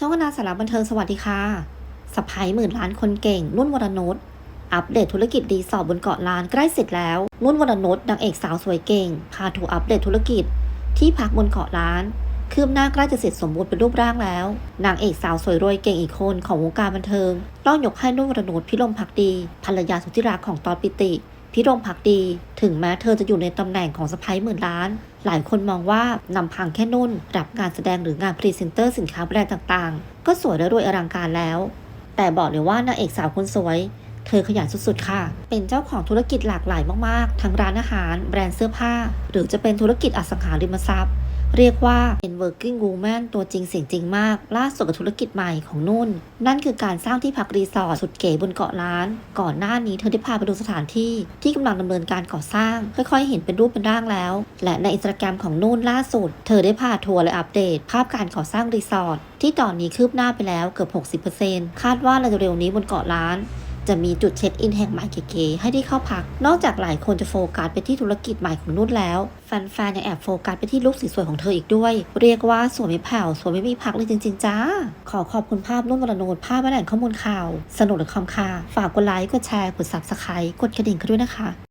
ช่องนาสาระบันเทิงสวัสดีค่ะสะพายหมื่นล้านคนเก่ง นุ่นวรนุชอัปเดตธุรกิจรีสอร์ทบนเกาะล้านใกล้เสร็จแล้ว นุ่นวรนุชนางเอกสาวสวยเก่ง พาถูอัปเดตธุรกิจ ที่พักบนเกาะล้านคืบหน้าใกล้จะเสร็จสมบูรณ์เป็นรูปร่างแล้ว นางเอกสาวสวยรวยเก่งอีกคนของวงการบันเทิงต้องยกให้นุ่นวรนุชพิรมพักดีภรรยาสุดที่รักของตอนปิติ พิรมพักดี ถึงแม้เธอจะอยู่ในตำแหน่งของสะพ้ายหมื่นล้าน หลายคนมองว่านำพังแค่นุ่น รับงานแสดงหรืองานพรีเซนเตอร์สินค้าแบรนด์ต่างๆ ก็สวยและรวยอลังการแล้ว แต่บอกเลยว่านางเอกสาวคนสวย เธอขยันสุดๆค่ะ เป็นเจ้าของธุรกิจหลากหลายมากๆ ทั้งร้านอาหาร แบรนด์เสื้อผ้า หรือจะเป็นธุรกิจอสังหาริมทรัพย์ เรียกว่าเป็น working woman ตัวจริงเสียงจริงมาก ล่าสุดกับธุรกิจใหม่ของนุ่น นั่นคือการสร้างที่พักรีสอร์ทสุดเก๋บนเกาะล้าน ก่อนหน้านี้เธอได้พาไปดูสถานที่ที่กำลังดำเนินการก่อสร้าง ค่อยๆ เห็นเป็นรูปเป็นร่างแล้ว และในอินสตาแกรมของนุ่นล่าสุด เธอได้พาทัวร์และอัปเดต ภาพการก่อสร้างรีสอร์ทที่ตอนนี้คืบหน้าไปแล้วเกือบ 60%คาดว่าในเร็วนี้บนเกาะล้าน จะมีจุดเช็คอินแห่งใหม่เก๋ๆให้ได้เข้าพัก นอกจากหลายคนจะโฟกัสไปที่ธุรกิจใหม่ของนุ่นแล้วแฟนๆยังแอบโฟกัสไปที่ลุคสีสวยของเธออีกด้วย เรียกว่าสวยไม่แผ่วสวยไม่มีพักเลยจริง ๆ จ้า ขอขอบคุณภาพนุ่นวรนุชภาพและแหล่งข้อมูลข่าว สนุกหรือคำค่ะ ฝากกดไลค์กดแชร์กดซับสไครต์กดกระดิ่งกันด้วยนะคะ